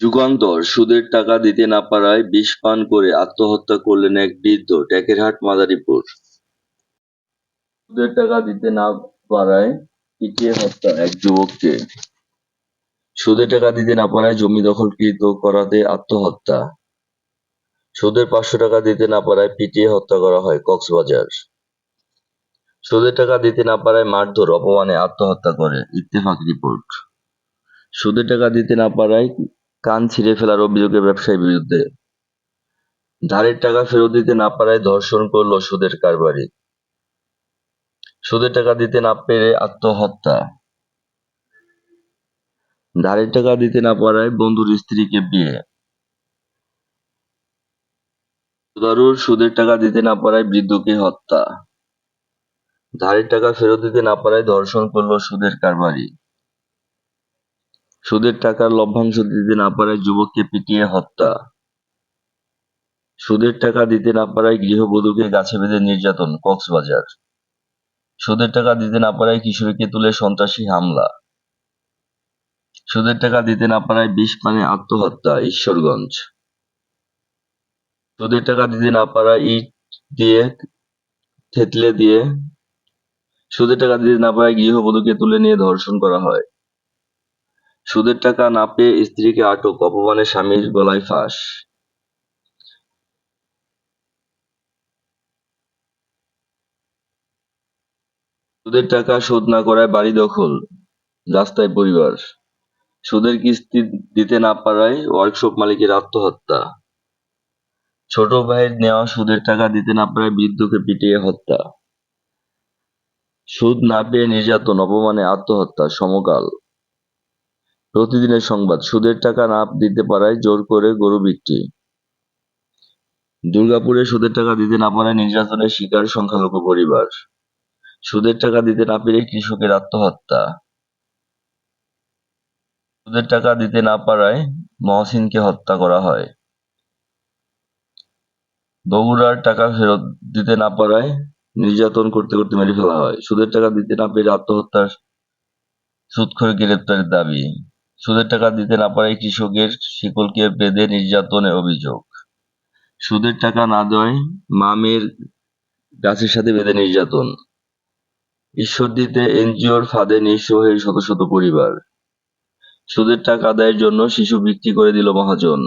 যুগান্তর সুদের টাকা দিতে না পারায় বিষ পান করে আত্মহত্যা করলেন এক বৃদ্ধ টেকেরহাট মাদারীপুর। সুদের টাকা দিতে না পারায় পিটিয়ে হত্যা এক যুবককে। সুদের টাকা দিতে না পারায় জমি দখলকৃত করাতে আত্মহত্যা। সুদের পাঁচশো টাকা দিতে না পারায় পিটিয়ে হত্যা করা হয় কক্সবাজার। সুদের টাকা দিতে না পারায় মারধর, অপমানে আত্মহত্যা করে ইত্তেফাক রিপোর্ট। সুদের টাকা দিতে না পারায় কান ছিঁড়ে ফেলার অভিযোগে ব্যবসায়ীর বিরুদ্ধে। ধারের টাকা ফেরত দিতে না পারায় ধর্ষণ করল সুদের কারবারি। সুদের টাকা দিতে না পেরে আত্মহত্যা। ধারের টাকা দিতে না পারায় বন্ধুর স্ত্রীকে বিয়ে। সুদারুর সুদের টাকা দিতে না পারায় বৃদ্ধকে হত্যা। ধারের টাকা ফেরত দিতে না পারায় ধর্ষণ করল সুদের কারবারি। সুদের টাকার লভ্যাংশ দিতে না পারায় যুবককে পিটিয়ে হত্যা। সুদের টাকা দিতে না পারায় গৃহবধূকে গাছে বেঁধে নির্যাতন, কক্সবাজার। সুদের টাকা দিতে না পারায় কিশোরীকে তুলে সন্ত্রাসী হামলা। সুদের টাকা দিতে না পারায় বিষ পানে আত্মহত্যা, ঈশ্বরগঞ্জ। সুদের টাকা দিতে না পারায় ইট দিয়ে, থেতলে দিয়ে। সুদের টাকা দিতে না পারায় গৃহবধূকে তুলে নিয়ে ধর্ষণ করা হয়। সুদের টাকা না পেয়ে স্ত্রীকে আটক, অপমানে স্বামীর গলায় ফাঁস। সুদের টাকা শোধ না করায় বাড়ি দখল, রাস্তায় পরিবার। সুদের কিস্তি দিতে না পারায় ওয়ার্কশপ মালিকের আত্মহত্যা। ছোট ভাইয়ের নেওয়া সুদের টাকা দিতে না পারায় বৃদ্ধকে পিটিয়ে হত্যা। সুদ না পেয়ে নির্যাতন, অপমানে আত্মহত্যা, সমকাল। প্রতিদিনের সংবাদ। সুদের টাকা না দিতে পারায় জোর করে গরু বিক্রি। দুর্গাপুরে সুদের টাকা দিতে না পারায় নির্যাতনের শিকার সংখ্যালঘু পরিবার। সুদের টাকা দিতে না পেরে কৃষকের আত্মহত্যা। সুদের টাকা দিতে না পারায় মহসিনকে হত্যা করা হয়। বগুড়ার টাকা ফেরত দিতে না পারায় নির্যাতন করতে করতে মেরে ফেলা হয়। সুদের টাকা দিতে না পেরে আত্মহত্যার সুদখোর গ্রেপ্তারের দাবি। সুদের টাকা দিতে না পারায় কৃষকের শিকলকে বেঁধে নির্যাতনের অভিযোগ। সুদের টাকা না দেওয়ায় মা মেয়ের গাছের সাথে বেঁধে নির্যাতন। ঈশ্বরদীতে এনজিওর ফাঁদে নিঃস্ব হয়ে শত শত পরিবার। সুদের টাকা আদায়ের জন্য শিশু বিক্রি করে দিল মহাজন।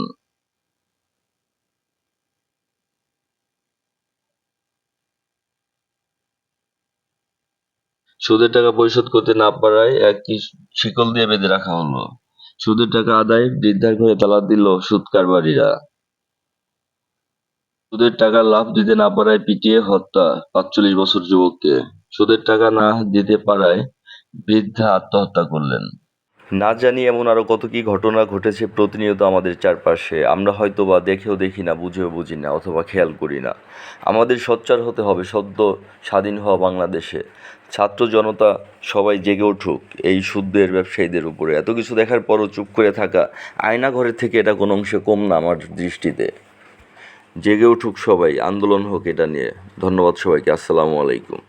সুদের টাকা পরিশোধ করতে না পারায় এক শিকল দিয়ে বেঁধে রাখা হলো। সুদের টাকা আদায় বৃদ্ধার ঘরে তালা দিল সুদ কারবারিরা সুদের টাকা লাভ দিতে না পারায় পিটিয়ে হত্যা পাঁচচল্লিশ বছর যুবককে। সুদের টাকা না দিতে পারায় বৃদ্ধা আত্মহত্যা করলেন। না জানি এমন আরও কত কি ঘটনা ঘটেছে, প্রতিনিয়ত আমাদের চারপাশে। আমরা হয়তো বা দেখেও দেখি না, বুঝেও বুঝি না, অথবা খেয়াল করি না। আমাদের সোচ্চার হতে হবে, সদ্য স্বাধীন হওয়া বাংলাদেশে। ছাত্র জনতা সবাই জেগে উঠুক, এই সুদের ব্যবসায়ীদের উপরে। এত কিছু দেখার পরও চুপ করে থাকা আয়না ঘরের থেকে এটা কোনো অংশে কম না আমার দৃষ্টিতে। জেগে উঠুক সবাই, আন্দোলন হোক এটা নিয়ে। ধন্যবাদ সবাইকে, আসসালামু আলাইকুম।